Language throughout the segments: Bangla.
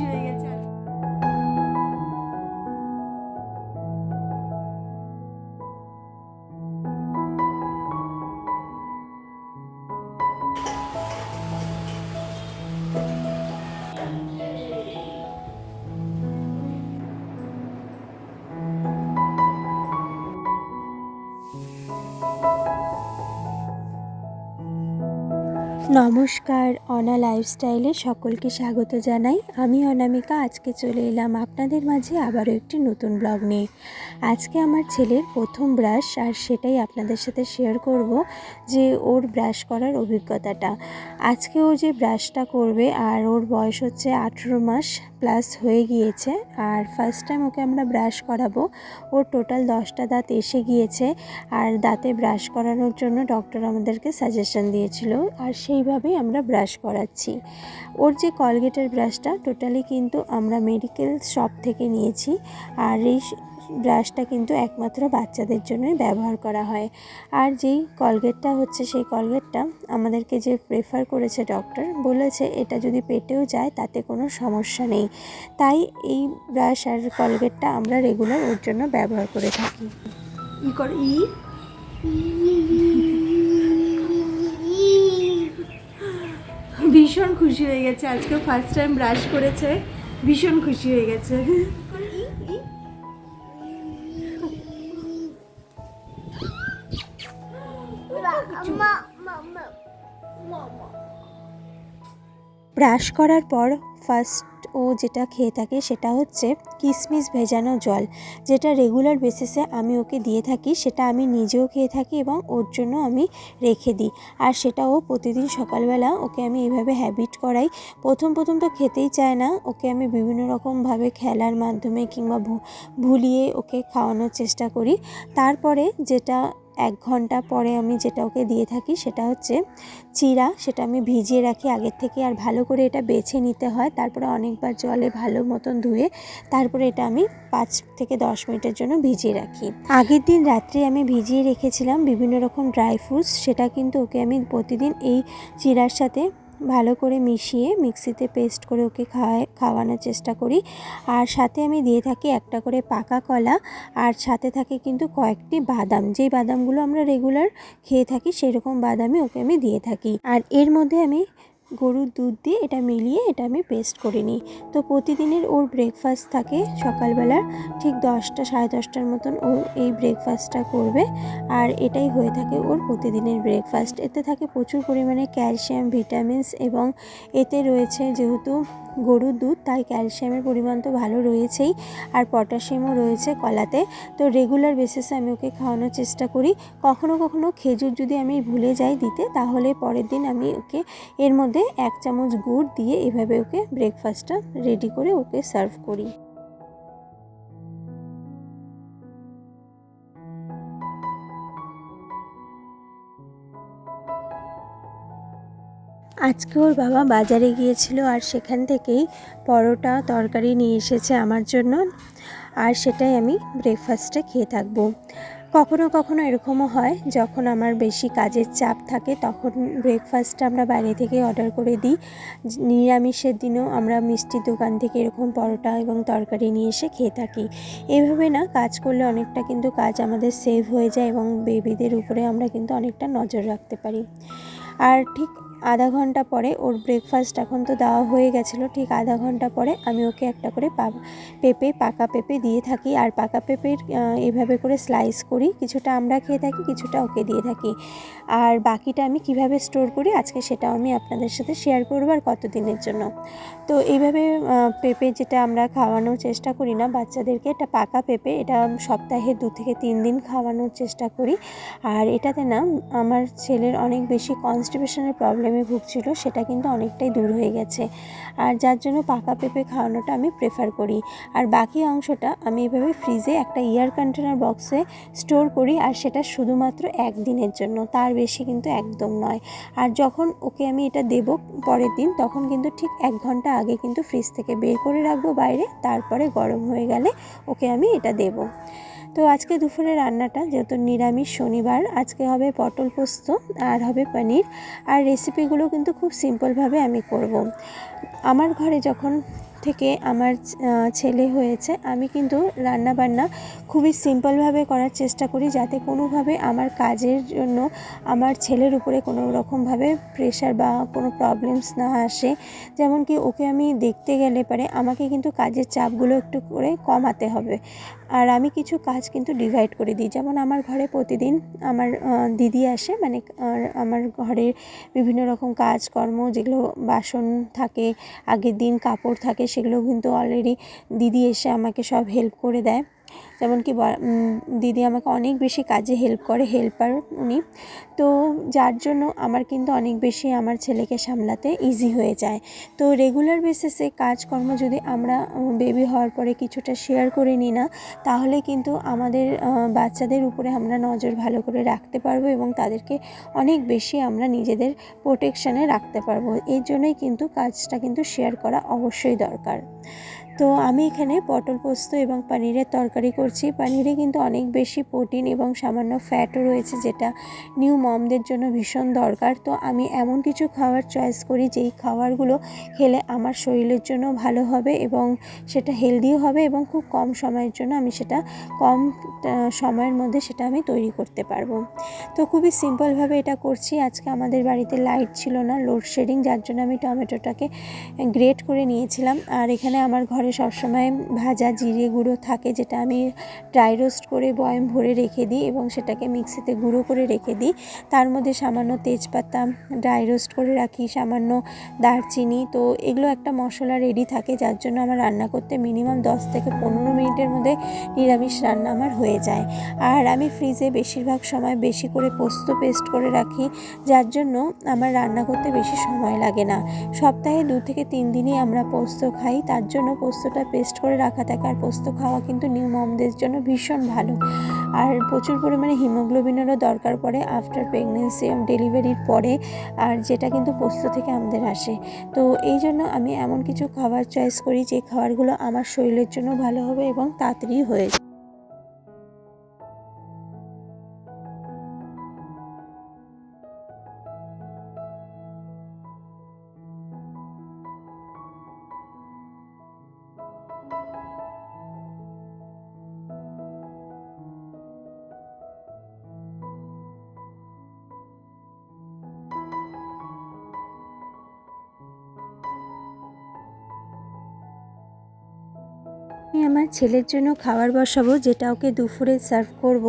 খুশি হয়ে গেছে নমস্কার, অনা লাইফস্টাইলে সকলকে স্বাগত জানাই। আমি অনামিকা, আজকে চলে এলাম আপনাদের মাঝে আবারও একটি নতুন ব্লগ নিয়ে। আজকে আমার ছেলের প্রথম ব্রাশ আর সেটাই আপনাদের সাথে শেয়ার করব যে ওর ব্রাশ করার অভিজ্ঞতাটা। আজকে ও যে ব্রাশটা করবে আর ওর বয়স হচ্ছে আঠেরো মাস প্লাস হয়ে গিয়েছে। আর ফার্স্ট টাইম ওকে আমরা ব্রাশ করাবো। ওর টোটাল দশটা দাঁত এসে গিয়েছে। আর দাঁতে ব্রাশ করানোর জন্য ডক্টর আমাদেরকে সাজেশন দিয়েছিল। আর সেইভাবেই আমরা ব্রাশ করাচ্ছি। ওর যে কলগেটের ব্রাশটা টোটালি কিন্তু আমরা মেডিকেল শপ থেকে নিয়েছি। আর এই ব্রাশটা কিন্তু একমাত্র বাচ্চাদের জন্যই ব্যবহার করা হয়। আর যেই কলগেটটা হচ্ছে সেই কলগেটটা আমাদেরকে যে প্রেফার করেছে ডক্টর বলেছে, এটা যদি পেটেও যায় তাতে কোনো সমস্যা নেই। তাই এই ব্রাশ আর কলগেটটা আমরা রেগুলার ওর জন্য ব্যবহার করে থাকি। ই ই। ভীষণ খুশি হয়ে গেছে, আজকে ফার্স্ট টাইম ব্রাশ করেছে, ভীষণ খুশি হয়ে গেছে। ব্রাশ করার পর ফার্স্ট ও যেটা খেয়ে থাকে সেটা হচ্ছে কিশমিশ ভেজানো জল, যেটা রেগুলার বেসিসে আমি ওকে দিয়ে থাকি, সেটা আমি নিজেও খেয়ে থাকি এবং ওর জন্য আমি রেখে দিই। আর সেটা ও প্রতিদিন সকালবেলা ওকে আমি এইভাবে হ্যাবিট করাই। প্রথম প্রথম তো খেতেই চায় না, ওকে আমি বিভিন্ন রকমভাবে খেলার মাধ্যমে কিংবা ভুলিয়ে ওকে খাওয়ানোর চেষ্টা করি। তারপরে যেটা এক ঘণ্টা পরে আমি যেটা ওকে দিয়ে থাকি সেটা হচ্ছে চিরা, সেটা আমি ভিজিয়ে রাখি আগের থেকে আর ভালো করে এটা বেছে নিতে হয়। তারপরে অনেকবার জলে ভালো মতন ধুয়ে তারপরে এটা আমি পাঁচ থেকে দশ মিনিটের জন্য ভিজিয়ে রাখি। আগের দিন রাত্রে আমি ভিজিয়ে রেখেছিলাম বিভিন্ন রকম ড্রাই ফ্রুটস, সেটা কিন্তু ওকে আমি প্রতিদিন এই চিরার সাথে ভালো করে মিশিয়ে মিক্সিতে পেস্ট করে ওকে খাওয়ায়, খাওয়ানোর চেষ্টা করি। আর সাথে আমি দিয়ে থাকি একটা করে পাকা কলা, আর সাথে থাকে কিন্তু কয়েকটি বাদাম। যেই বাদামগুলো আমরা রেগুলার খেয়ে থাকি, সেরকম বাদামই ওকে আমি দিয়ে থাকি। আর এর মধ্যে আমি গরুর দুধ দিয়ে এটা মিলিয়ে এটা আমি পেস্ট করে নিই। তো প্রতিদিনের ওর ব্রেকফাস্ট থাকে সকালবেলা, ঠিক দশটা, সাড়ে দশটার মতন ও এই ব্রেকফাস্টটা করবে। আর এটাই হয়ে থাকে ওর প্রতিদিনের ব্রেকফাস্ট এতে থাকে প্রচুর পরিমাণে ক্যালসিয়াম ভিটামিনস এবং এতে রয়েছে যেহেতু গরুর দুধ, তাই ক্যালসিয়ামের পরিমাণ তো ভালো রয়েছেই আর পটাশিয়ামও রয়েছে কলাতে। তো রেগুলার বেসিসে আমি ওকে খাওয়ানোর চেষ্টা করি। কখনো কখনো খেজুর যদি আমি ভুলে যাই দিতে, তাহলে পরের দিন আমি ওকে এর মধ্যে এক চামচ গুড় দিয়ে এভাবে ওকে ব্রেকফাস্টটা রেডি করে ওকে সার্ভ করি। আজকে ওর বাবা বাজারে গিয়েছিল আর সেখান থেকেই পরোটা, তরকারি নিয়ে এসেছে আমার জন্য। আর সেটাই আমি ব্রেকফাস্টে খেয়ে থাকব। কখনো কখনো এরকমও হয়, যখন আমার বেশি কাজের চাপ থাকে, তখন ব্রেকফাস্টটা আমরা বাইরে থেকে অর্ডার করে দিই। নিরামিষের দিনেও আমরা মিষ্টির দোকান থেকে এরকম পরোটা এবং তরকারি নিয়ে এসে খেয়ে থাকি। এইভাবে না, কাজ করলে অনেকটা কিন্তু কাজ আমাদের সেভ হয়ে যায় এবং বেবিদের উপরে আমরা কিন্তু অনেকটা নজর রাখতে পারি। আর ঠিক আধা ঘণ্টা পরে ওর ব্রেকফাস্ট এখন তো দেওয়া হয়ে গেছিল, ঠিক আধা ঘণ্টা পরে আমি ওকে একটা করে পেঁপে পাকা পেঁপে দিয়ে থাকি। আর পাকা পেঁপের এভাবে করে স্লাইস করি, কিছুটা আমরা খেয়ে থাকি, কিছুটা ওকে দিয়ে থাকি। আর বাকিটা আমি কীভাবে স্টোর করি, আজকে সেটাও আমি আপনাদের সাথে শেয়ার করব আর কত দিনের জন্য। তো এইভাবে পেঁপে যেটা আমরা খাওয়ানোর চেষ্টা করি না, বাচ্চাদেরকে এটা পাকা পেঁপে, এটা সপ্তাহে দু থেকে তিন দিন খাওয়ানোর চেষ্টা করি। আর এটাতে না, আমার ছেলের অনেক বেশি কনস্টিপেশনের প্রবলেমে ভুগছিল, সেটা কিন্তু অনেকটাই দূর হয়ে গেছে। আর যার জন্য পাকা পেঁপে খাওয়ানোটা আমি প্রেফার করি। আর বাকি অংশটা আমি এভাবে ফ্রিজে একটা ইয়ার কন্টেনার বক্সে স্টোর করি, আর সেটা শুধুমাত্র একদিনের জন্য, তার বেশি কিন্তু একদম নয়। আর যখন ওকে আমি এটা দেব পরের দিন, তখন কিন্তু ঠিক এক ঘণ্টা আগে কিন্তু ফ্রিজ থেকে বের করে রাখব বাইরে, তারপরে গরম হয়ে গেলে ওকে আমি এটা দেবো। তো আজকে দুপুরে রান্নাটা যেহেতু নিরামিষ শনিবার, আজকে হবে পটল পোস্ত আর হবে পনির আর রেসিপিগুলো কিন্তু খুব সিম্পলভাবে আমি করব। আমার ঘরে যখন থেকে আমার ছেলে হয়েছে, আমি কিন্তু রান্না বান্না খুবই সিম্পলভাবে করার চেষ্টা করি যাতে কোনোভাবে আমার কাজের জন্য আমার ছেলের উপরে কোনো রকমভাবে প্রেশার বা কোনো প্রবলেমস না আসে। যেমন কি ওকে আমি দেখতে গেলে পারে আমাকে কিন্তু কাজের চাপগুলো একটু করে কমাতে হবে। আর আমি কিছু কাজ কিন্তু ডিভাইড করে দিই। যেমন আমার ঘরে প্রতিদিন আমার দিদি আসে মানে আমার ঘরের বিভিন্ন রকম কাজকর্ম যেগুলো বাসন থাকে, আগের দিন কাপড় থাকে সেগুলো কিন্তু অলরেডি দিদি এসে আমাকে সব হেল্প করে দেয়। যেমন কি দিদি আমাকে অনেক বেশি কাজে হেল্প করে হেল্পার উনি। তো যার জন্য আমার কিন্তু অনেক বেশি আমার ছেলেকে সামলাতে ইজি হয়ে যায়। তো রেগুলার বেসিসে কাজকর্ম যদি আমরা বেবি হওয়ার পরে কিছুটা শেয়ার করে নিই না, তাহলে কিন্তু আমাদের বাচ্চাদের উপরে আমরা নজর ভালো করে রাখতে পারব এবং তাদেরকে অনেক বেশি আমরা নিজেদের প্রোটেকশানে রাখতে পারব। এর জন্যই কিন্তু কাজটা কিন্তু শেয়ার করা অবশ্যই দরকার। তো আমি এখানে পটল পোস্ত এবং পনিরের তরকারি করছি। পনিরে কিন্তু অনেক বেশি প্রোটিন এবং সামান্য ফ্যাটও রয়েছে, যেটা নিউ মমদের জন্য ভীষণ দরকার। তো আমি এমন কিছু খাবার চয়েস করি, যেই খাবারগুলো খেলে আমার শরীরের জন্য ভালো হবে এবং সেটা হেলদিও হবে এবং খুব কম সময়ের জন্য আমি সেটা কম সময়ের মধ্যে সেটা আমি তৈরি করতে পারব। তো খুবই সিম্পলভাবে এটা করছি। আজকে আমাদের বাড়িতে লাইট ছিল না লোডশেডিং যার জন্য আমি টমেটোটাকে গ্রেট করে নিয়েছিলাম। আর এখানে আমার ঘরে সবসময় ভাজা জিরে গুঁড়ো থাকে, যেটা আমি ড্রাই রোস্ট করে বয়ম ভরে রেখে দিই এবং সেটাকে মিক্সিতে গুঁড়ো করে রেখে দিই। তার মধ্যে সামান্য তেজপাতা ড্রাই রোস্ট করে রাখি, সামান্য দারচিনি। তো এগুলো একটা মশলা রেডি থাকে, যার জন্য আমার রান্না করতে মিনিমাম দশ থেকে পনেরো মিনিটের মধ্যে নিরামিষ রান্না আমার হয়ে যায়। আর আমি ফ্রিজে বেশিরভাগ সময় বেশি করে পোস্ত পেস্ট করে রাখি, যার জন্য আমার রান্না করতে বেশি সময় লাগে না। সপ্তাহে দু থেকে তিন দিনই আমরা পোস্ত খাই, তার জন্য পোস্তটা পেস্ট করে রাখা থাকে। আর পোস্ত খাওয়া কিন্তু নিউ মমদের জন্য ভীষণ ভালো। আর প্রচুর পরিমাণে হিমোগ্লোবিনেরও দরকার পড়ে আফটার প্রেগনেন্সি ডেলিভারির পরে, আর যেটা কিন্তু পোস্ত থেকে আমাদের আসে। তো এই জন্য আমি এমন কিছু খাবার চয়েস করি যে খাবারগুলো আমার শরীরের জন্য ভালো হবে এবং তাড়াতাড়ি হয়ে আমি আমার ছেলের জন্য খাবার বসাবো, যেটা ওকে দুপুরে সার্ভ করব,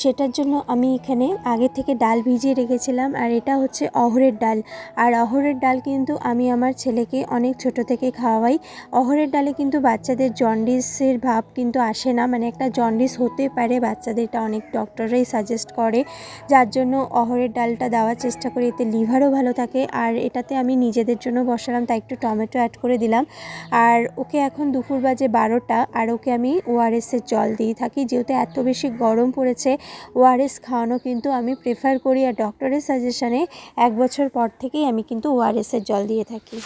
সেটার জন্য আমি এখানে আগে থেকে ডাল ভিজিয়ে রেখেছিলাম, আর এটা হচ্ছে অহরের ডাল। আর অহরের ডাল কিন্তু আমি আমার ছেলেকে অনেক ছোট থেকে খাওয়াই। অহরের ডালে কিন্তু বাচ্চাদের জন্ডিসের ভাব কিন্তু আসে না মানে একটা জন্ডিস হতে পারে, বাচ্চাদের এটা অনেক ডক্টররাই সাজেস্ট করে। যার জন্য অহরের ডালটা দেওয়ার চেষ্টা করি, এতে লিভারও ভালো থাকে, আর এটাতে আমি নিজেদের জন্য বসালাম, তাই একটু টমেটো অ্যাড করে দিলাম। আর ওকে এখন দুপুর বাজে বারোটা আর ওকে আমি ওআরএসের জল দিয়ে থাকি। যেহেতু এত বেশি গরম পড়েছে ওআরএস খাওয়ানো কিন্তু আমি প্রেফার করি। আর ডক্টরের সাজেশানে এক বছর পর থেকেই আমি কিন্তু ওআরএসের জল দিয়ে থাকি।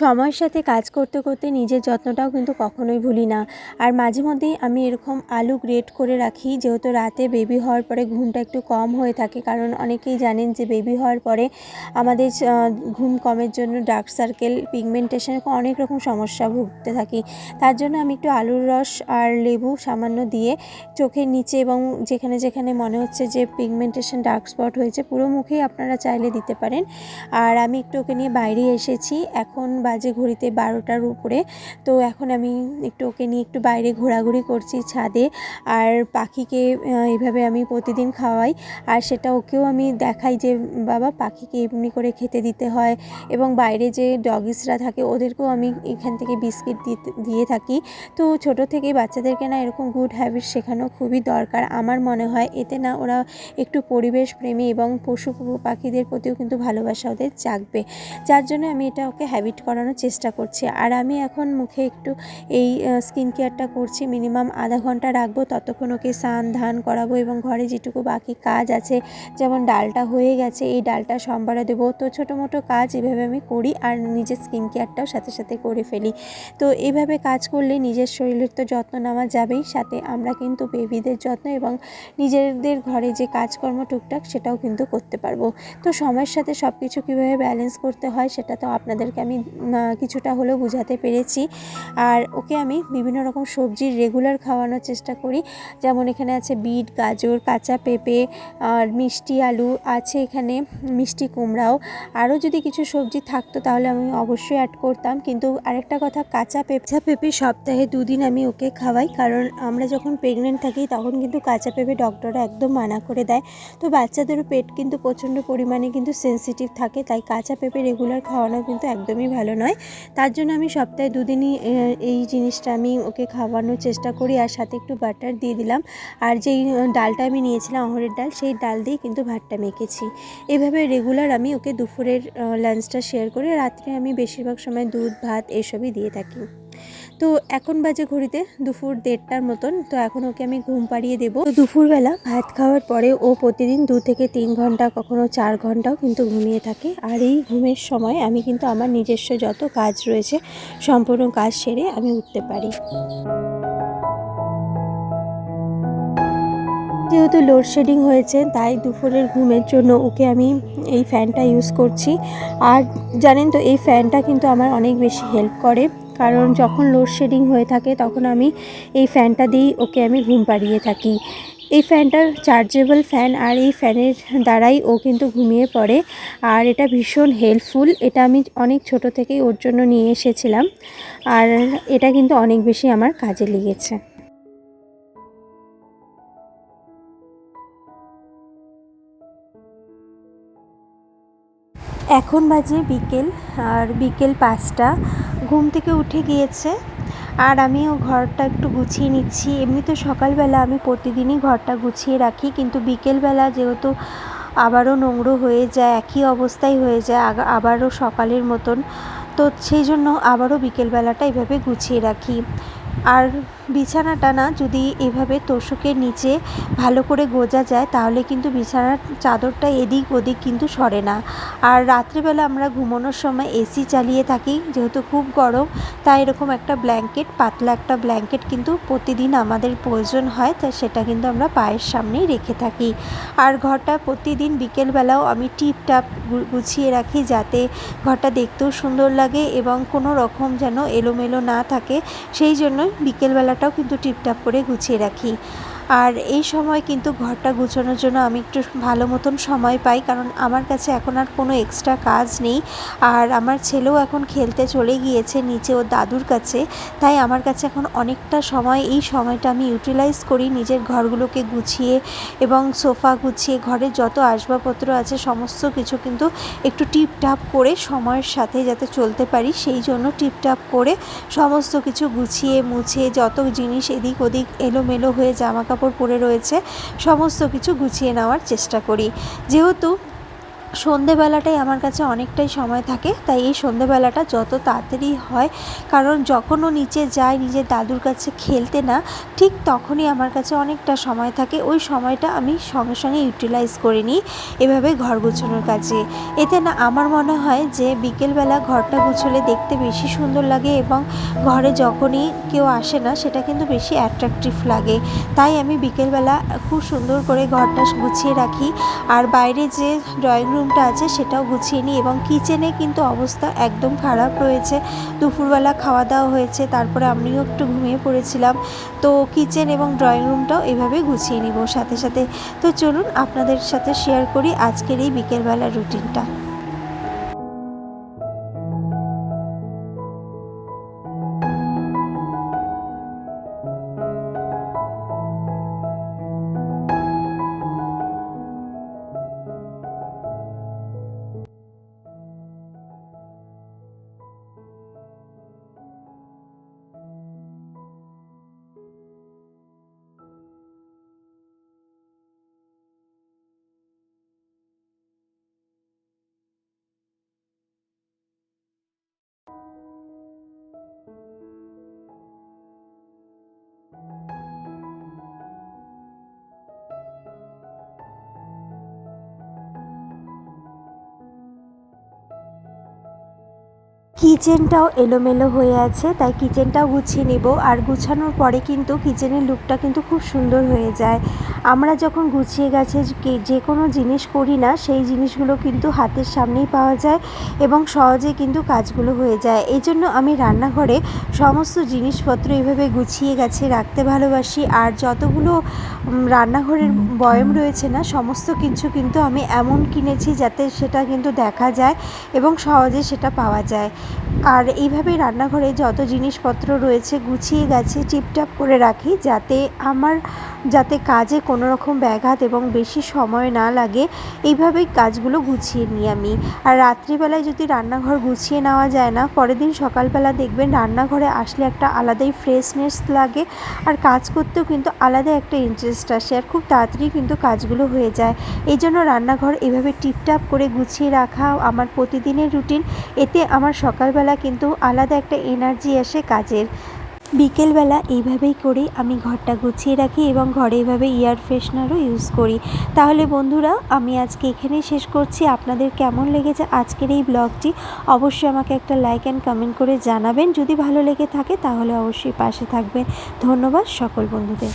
সময়ের সাথে কাজ করতে করতে নিজের যত্নটাও কিন্তু কখনোই ভুলি না। আর মাঝে মধ্যেই আমি এরকম আলু গ্রেট করে রাখি, যেহেতু রাতে বেবি হওয়ার পরে ঘুমটা একটু কম হয়ে থাকে। কারণ অনেকেই জানেন যে বেবি হওয়ার পরে আমাদের ঘুম কমের জন্য ডার্ক সার্কেল পিগমেন্টেশন অনেক রকম সমস্যা ভুগতে থাকি। তার জন্য আমি একটু আলুর রস আর লেবু সামান্য দিয়ে চোখের নিচে এবং যেখানে যেখানে মনে হচ্ছে যে পিগমেন্টেশন ডার্ক স্পট হয়েছে, পুরো মুখেই আপনারা চাইলে দিতে পারেন। আর আমি একটু ওকে নিয়ে বাইরে এসেছি। এখন বাজে ঘড়িতে বারোটার উপরে। তো এখন আমি একটু ওকে নিয়ে একটু বাইরে ঘোরাঘুরি করছি ছাদে। আর পাখিকে এইভাবে আমি প্রতিদিন খাওয়াই। আর সেটা ওকেও আমি দেখাই যে, বাবা, পাখিকে এমনি করে খেতে দিতে হয়। এবং বাইরে যে ডগিসরা থাকে, ওদেরকেও আমি এখান থেকে বিস্কিট দিয়ে থাকি। তো ছোট থেকেই বাচ্চাদেরকে না এরকম গুড হ্যাবিট শেখানো খুবই দরকার। আমার মনে হয় এতে না ওরা একটু পরিবেশ প্রেমী এবং পশু পাখিদের প্রতিও কিন্তু ভালোবাসা ওদের জাগবে। যার জন্য আমি এটা ওকে হ্যাবিট করানোর চেষ্টা করছি। আর আমি এখন মুখে একটু এই স্কিন কেয়ারটা করছি। মিনিমাম আধা ঘণ্টা রাখব, ততক্ষণ ওকে স্নান, ধান করাবো এবং ঘরে যেটুকু বাকি কাজ আছে, যেমন ডালটা হয়ে গেছে, এই ডালটা সম্বারে দেবো। তো ছোটো মোটো কাজ এভাবে আমি করি আর নিজের স্কিন কেয়ারটাও সাথে সাথে করে ফেলি। তো এইভাবে কাজ করলে নিজের শরীরের তো যত্ন নেওয়া যাবেই, সাথে আমরা কিন্তু বেবিদের যত্ন এবং নিজেদের ঘরে যে কাজকর্ম টুকটাক সেটাও কিন্তু করতে পারব। তো সময়ের সাথে সব কিছু কীভাবে ব্যালেন্স করতে হয় সেটা তো আপনাদেরকে আমি কিছুটা হলেও বোঝাতে পেরেছি। আর ওকে আমি বিভিন্ন রকম সবজির রেগুলার খাওয়ানোর চেষ্টা করি। যেমন এখানে আছে বিট, গাজর, কাঁচা পেঁপে, আর মিষ্টি আলু, আছে এখানে মিষ্টি কুমড়াও। আরও যদি কিছু সবজি থাকতো তাহলে আমি অবশ্যই অ্যাড করতাম। কিন্তু আরেকটা কথা, কাঁচা পেঁচা পেঁপে সপ্তাহে দুদিন আমি ওকে খাওয়াই। কারণ আমরা যখন প্রেগনেন্ট থাকি তখন কিন্তু কাঁচা পেঁপে ডক্টররা একদম মানা করে দেয়। তো বাচ্চাদেরও পেট কিন্তু প্রচণ্ড পরিমাণে কিন্তু সেনসিটিভ থাকে। তাই কাঁচা পেঁপে রেগুলার খাওয়ানো কিন্তু একদমই ভালো নয়। তার জন্য আমি সপ্তাহে দুদিনই এই জিনিসটা আমি ওকে খাওয়ানোর চেষ্টা করি আর সাথে একটু বাটার দিয়ে দিলাম। আর যেই ডালটা আমি নিয়েছিলাম অহরের ডাল, সেই ডাল দিয়ে কিন্তু ভাতটা মেখেছি। এভাবে রেগুলার আমি ওকে দুপুরের লাঞ্চটা শেয়ার করি। রাত্রে আমি বেশিরভাগ সময় দুধ, ভাত এসবই দিয়ে থাকি। তো এখন বাজে ঘড়িতে দুপুর দেড়টার মতন, তো এখন ওকে আমি ঘুম পাড়িয়ে দেবো। তো দুপুরবেলা ভাত খাওয়ার পরে ও প্রতিদিন দু থেকে তিন ঘণ্টা, কখনো চার ঘন্টাও কিন্তু ঘুমিয়ে থাকে। আর এই ঘুমের সময় আমি কিন্তু আমার নিজস্ব যত কাজ রয়েছে, সম্পূর্ণ কাজ সেরে আমি উঠতে পারি। যেহেতু লোডশেডিং হয়েছে, তাই দুপুরের ঘুমের জন্য ওকে আমি এই ফ্যানটা ইউজ করছি। আর জানেন তো, এই ফ্যানটা কিন্তু আমার অনেক বেশি হেল্প করে। কারণ যখন লোডশেডিং হয়ে থাকে তখন আমি এই ফ্যানটা দিয়েই ওকে আমি ঘুম পাড়িয়ে থাকি। এই ফ্যানটা চার্জেবল ফ্যান আর এই ফ্যানের দ্বারাই ও কিন্তু ঘুমিয়ে পড়ে। আর এটা ভীষণ হেল্পফুল এটা আমি অনেক ছোট থেকেই ওর জন্য নিয়ে এসেছিলাম। আর এটা কিন্তু অনেক বেশি আমার কাজে লেগেছে। এখন বাজে বিকেল, আর বিকেল পাঁচটা। ঘুম থেকে উঠে গিয়েছে, আর আমিও ঘরটা একটু গুছিয়ে নিচ্ছি। এমনি তো সকালবেলা আমি প্রতিদিনই ঘরটা গুছিয়ে রাখি, কিন্তু বিকেলবেলা যেহেতু আবারও নোংরো হয়ে যায়, একই অবস্থায় হয়ে যায় আবারও সকালের মতন, তো সেই জন্য আবারও বিকেলবেলাটা এভাবে গুছিয়ে রাখি। আর বিছানাটা না যদি এভাবে তোষকের নিচে ভালো করে গোজা যায়, তাহলে কিন্তু বিছানার চাদরটা এদিক ওদিক কিন্তু সরে না। আর রাত্রিবেলা আমরা ঘুমানোর সময় এসি চালিয়ে থাকি, যেহেতু খুব গরম, তাই এরকম একটা ব্ল্যাঙ্কেট, পাতলা একটা ব্ল্যাঙ্কেট কিন্তু প্রতিদিন আমাদের প্রয়োজন হয় তাই সেটা কিন্তু আমরা পায়ের সামনেই রেখে থাকি। আর ঘরটা প্রতিদিন বিকেলবেলাও আমি টিপটাপ গুছিয়ে রাখি যাতে ঘরটা দেখতেও সুন্দর লাগে এবং কোনো রকম যেন এলোমেলো না থাকে, সেই জন্য বিকেলবেলাটাও কিন্তু টিপটাপ করে গুছিয়ে রাখি। আর এই সময় কিন্তু ঘরটা গুছানোর জন্য আমি একটু ভালো মতন সময় পাই, কারণ আমার কাছে এখন আর কোনো এক্সট্রা কাজ নেই। আর আমার ছেলেও এখন খেলতে চলে গিয়েছে নিচে ওর দাদুর কাছে, তাই আমার কাছে এখন অনেকটা সময়। এই সময়টা আমি ইউটিলাইজ করি নিজের ঘরগুলোকে গুছিয়ে এবং সোফা গুছিয়ে ঘরের যত আসবাবপত্র আছে সমস্ত কিছু কিন্তু একটু টিপটাপ করে সময়ের সাথে যাতে চলতে পারি, সেই জন্য টিপটাপ করে সমস্ত কিছু গুছিয়ে, মুছে, যত জিনিস এদিক ওদিক এলোমেলো হয়ে জামা কাপড় পরে রয়েছে, সমস্ত কিছু গুছিয়ে নেওয়ার চেষ্টা করি। যেহেতু সন্ধেবেলাটাই আমার কাছে অনেকটাই সময় থাকে, তাই এই সন্ধেবেলাটা যত তাড়াতাড়ি হয়, কারণ যখনও নিচে যায় নিজের দাদুর কাছে খেলতে না, ঠিক তখনই আমার কাছে অনেকটা সময় থাকে। ওই সময়টা আমি সঙ্গে সঙ্গে ইউটিলাইজ করে নিই এভাবে ঘর গুছানোর কাজে। এতে না আমার মনে হয় যে বিকেলবেলা ঘরটা গুছলে দেখতে বেশি সুন্দর লাগে এবং ঘরে যখনই কেউ আসে না, সেটা কিন্তু বেশি অ্যাট্রাকটিভ লাগে। তাই আমি বিকেলবেলা খুব সুন্দর করে ঘরটা গুছিয়ে রাখি। আর বাইরে যে ড্রয়িং রুমটা আছে, সেটাও গুছিয়ে নিই এবং কিচেনে কিন্তু অবস্থা একদম খারাপ রয়েছে। দুপুরবেলা খাওয়া দাওয়া হয়েছে, তারপরে আমিও একটু ঘুমিয়ে পড়েছিলাম। তো কিচেন এবং ড্রয়িং রুমটাও এভাবে গুছিয়ে নিব সাথে সাথে। তো চলুন আপনাদের সাথে শেয়ার করি আজকের এই বিকেলবেলার রুটিনটা কিচেনটাও এলোমেলো হয়ে আছে, তাই কিচেনটাও গুছিয়ে নেব। আর গুছানোর পরে কিন্তু কিচেনের লুকটা কিন্তু খুব সুন্দর হয়ে যায়। আমরা যখন গুছিয়ে গেছে যে- কোনো জিনিস করি না, সেই জিনিসগুলো কিন্তু হাতের সামনেই পাওয়া যায় এবং সহজে কিন্তু কাজগুলো হয়ে যায়। এই জন্য আমি রান্নাঘরে সমস্ত জিনিসপত্র এইভাবে গুছিয়ে গেছে, রাখতে ভালোবাসি। আর যতগুলো রান্নাঘরের বয়ম রয়েছে না, সমস্ত কিছু কিন্তু আমি এমন কিনেছি যাতে সেটা কিন্তু দেখা যায় এবং সহজে সেটা পাওয়া যায়। আর এইভাবে রান্নাঘরে যত জিনিসপত্র রয়েছে, গুছিয়ে গেছে, টিপটাপ করে রাখি যাতে আমার, যাতে কাজে কোনো রকম ব্যাঘাত এবং বেশি সময় না লাগে এইভাবেই কাজগুলো গুছিয়ে নিই আমি। আর রাত্রিবেলায় যদি রান্নাঘর গুছিয়ে নেওয়া যায় না, পরের দিন সকালবেলা দেখবেন রান্নাঘরে আসলে একটা আলাদাই ফ্রেশনেস লাগে আর কাজ করতেও কিন্তু আলাদা একটা ইন্টারেস্ট আসে আর খুব তাড়াতাড়ি কিন্তু কাজগুলো হয়ে যায়। এই জন্য রান্নাঘর এভাবে টিপটাপ করে গুছিয়ে রাখা আমার প্রতিদিনের রুটিন এতে আমার সকালবেলা কিন্তু আলাদা একটা এনার্জি আসে কাজের। বিকেলবেলা এইভাবেই করে আমি ঘরটা গুছিয়ে রাখি এবং ঘরে এইভাবে এয়ার ফ্রেশনারও ইউজ করি। তাহলে বন্ধুরা, আমি আজকে এখানেই শেষ করছি। আপনাদের কেমন লেগেছে আজকের এই ব্লগটি অবশ্যই আমাকে একটা লাইক অ্যান্ড কমেন্ট করে জানাবেন। যদি ভালো লেগে থাকে, তাহলে অবশ্যই পাশে থাকবেন। ধন্যবাদ সকল বন্ধুদের।